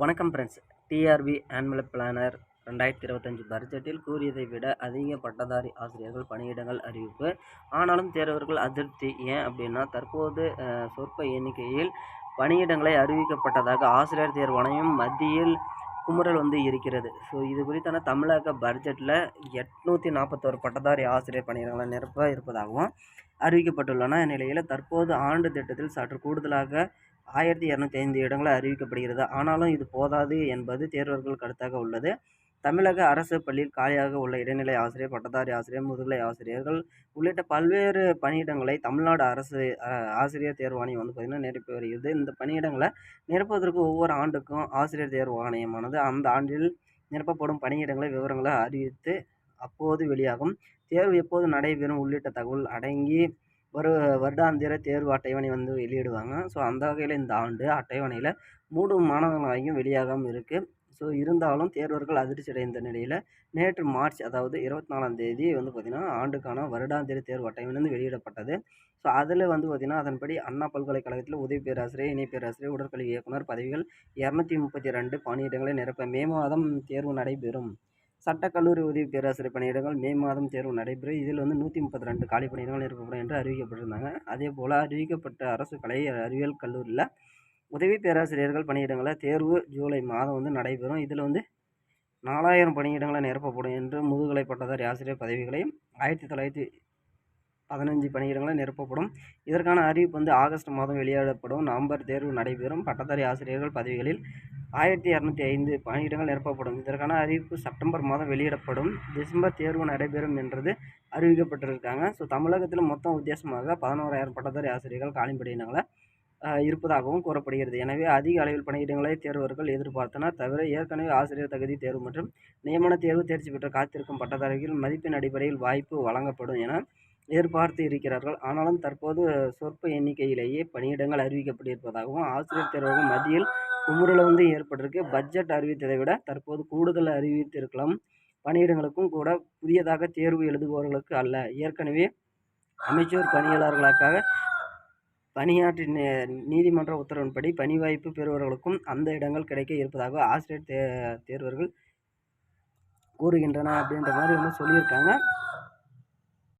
வணக்கம் friends TRP annual planar ரெண்டாயிரத்தி இருபத்தஞ்சி பட்ஜெட்டில் கூறியதை விட அதிக பட்டதாரி ஆசிரியர்கள் பணியிடங்கள் அறிவிப்பு. ஆனாலும் தேர்வர்கள் அதிருப்தி. ஏன் அப்படின்னா தற்போது சொற்ப எண்ணிக்கையில் பணியிடங்களை அறிவிக்கப்பட்டதாக ஆசிரியர் தேர்வாணையம் மத்தியில் குமுறல் வந்து இருக்கிறது. ஸோ இது குறித்தான தமிழக பட்ஜெட்டில் எட்நூற்றி நாற்பத்தோரு பட்டதாரி ஆசிரியர் பணியிடங்களை நிரப்ப இருப்பதாகவும் அறிவிக்கப்பட்டுள்ளன. இந்நிலையில் தற்போது ஆண்டு திட்டத்தில் சற்று கூடுதலாக ஆயிரத்தி இரநூத்தி ஐந்து இடங்கள் அறிவிக்கப்படுகிறது. ஆனாலும் இது போதாது என்பது தேர்வர்கள் கருத்தாக உள்ளது. தமிழக அரசு பள்ளியில் காலியாக உள்ள இடைநிலை ஆசிரியர் பட்டதாரி ஆசிரியர் முதுகலை ஆசிரியர்கள் உள்ளிட்ட பல்வேறு பணியிடங்களை தமிழ்நாடு அரசு ஆசிரியர் தேர்வாணையம் வந்து பார்த்திங்கன்னா நிரப்பி வருகிறது. இந்த பணியிடங்களை நிரப்புவதற்கு ஒவ்வொரு ஆண்டுக்கும் ஆசிரியர் தேர்வு ஆணையமானது அந்த ஆண்டில் நிரப்பப்படும் பணியிடங்களை விவரங்களை அறிவித்து அப்போது வெளியாகும். தேர்வு எப்போது நடைபெறும் உள்ளிட்ட தகவல் அடங்கி ஒரு வருடாந்திர தேர்வு அட்டவணை வந்து வெளியிடுவாங்க. ஸோ அந்த வகையில் இந்த ஆண்டு அட்டவணையில் மூணு மாணவர்களாகியும் வெளியாகாமல் இருக்குது ஸோ இருந்தாலும் தேர்வர்கள் அதிர்ச்சி அடைந்த நிலையில் நேற்று மார்ச் அதாவது இருபத்தி நாலாம் தேதி வந்து பார்த்திங்கன்னா ஆண்டுக்கான வருடாந்திர தேர்வு அட்டவணை வந்து வெளியிடப்பட்டது. ஸோ அதில் வந்து பார்த்திங்கன்னா அதன்படி அண்ணா பல்கலைக்கழகத்தில் உதவி பேராசிரியர் இணை பேராசிரியர் உடற்கல்வி இயக்குனர் பதவிகள் இரநூத்தி முப்பத்தி ரெண்டு பணியிடங்களை நிரப்ப மே மாதம் தேர்வு நடைபெறும். சட்டக்கல்லூரி உதவி பேராசிரியர் பணியிடங்கள் மே மாதம் தேர்வு நடைபெறும் இதில் வந்து நூற்றி முப்பத்தி ரெண்டு காலி பணியிடங்கள் நிரப்பப்படும் என்று அறிவிக்கப்பட்டிருந்தாங்க. அதே போல் அறிவிக்கப்பட்ட அரசு கலை அறிவியல் கல்லூரியில் உதவி பேராசிரியர்கள் பணியிடங்களை தேர்வு ஜூலை மாதம் வந்து நடைபெறும். இதில் வந்து நாலாயிரம் பணியிடங்களை நிரப்பப்படும் என்று முதுகலை பட்டதாரி ஆசிரியர் பதவிகளையும் ஆயிரத்தி தொள்ளாயிரத்தி பதினஞ்சு பணியிடங்களை நிரப்பப்படும். இதற்கான அறிவிப்பு வந்து ஆகஸ்ட் மாதம் வெளியிடப்படும். நவம்பர் தேர்வு நடைபெறும். பட்டதாரி ஆசிரியர்கள் பதவிகளில் ஆயிரத்தி இரநூத்தி ஐந்து பணியிடங்கள் நிரப்பப்படும். இதற்கான அறிவிப்பு செப்டம்பர் மாதம் வெளியிடப்படும். டிசம்பர் தேர்வு நடைபெறும் என்றது அறிவிக்கப்பட்டிருக்காங்க. ஸோ தமிழகத்தில் மொத்தம் வித்தியாசமாக பதினோராயிரம் பட்டதாரி ஆசிரியர்கள் காலி இருப்பதாகவும் கூறப்படுகிறது. எனவே அதிக அளவில் பணியிடங்களை தேர்வர்கள் எதிர்பார்த்தனர். தவிர ஏற்கனவே ஆசிரியர் தகுதி தேர்வு மற்றும் நியமன தேர்வு தேர்ச்சி பெற்ற காத்திருக்கும் பட்டதாரிகள் மதிப்பெண் அடிப்படையில் வாய்ப்பு வழங்கப்படும் என எதிர்பார்த்து இருக்கிறார்கள். ஆனாலும் தற்போது சொற்ப எண்ணிக்கையிலேயே பணியிடங்கள் அறிவிக்கப்பட்டிருப்பதாகவும் ஆசிரியர் தேர்வகம் மத்தியில் குமுறல் வந்து ஏற்பட்டிருக்கு. பட்ஜெட் அறிவித்ததை விட தற்போது கூடுதல் அறிவித்திருக்கலாம். பணியிடங்களுக்கும் கூட புதியதாக தேர்வு எழுதுபவர்களுக்கு அல்ல. ஏற்கனவே அமைச்சர் பணியாளர்களுக்காக பணியாற்றி நீதிமன்ற உத்தரவின்படி பணி வாய்ப்பு பெறுபவர்களுக்கும் அந்த இடங்கள் கிடைக்க இருப்பதாக ஆசிரியர் தே தேர்வர்கள் கூறுகின்றன அப்படின்ற மாதிரி வந்து சொல்லியிருக்காங்க.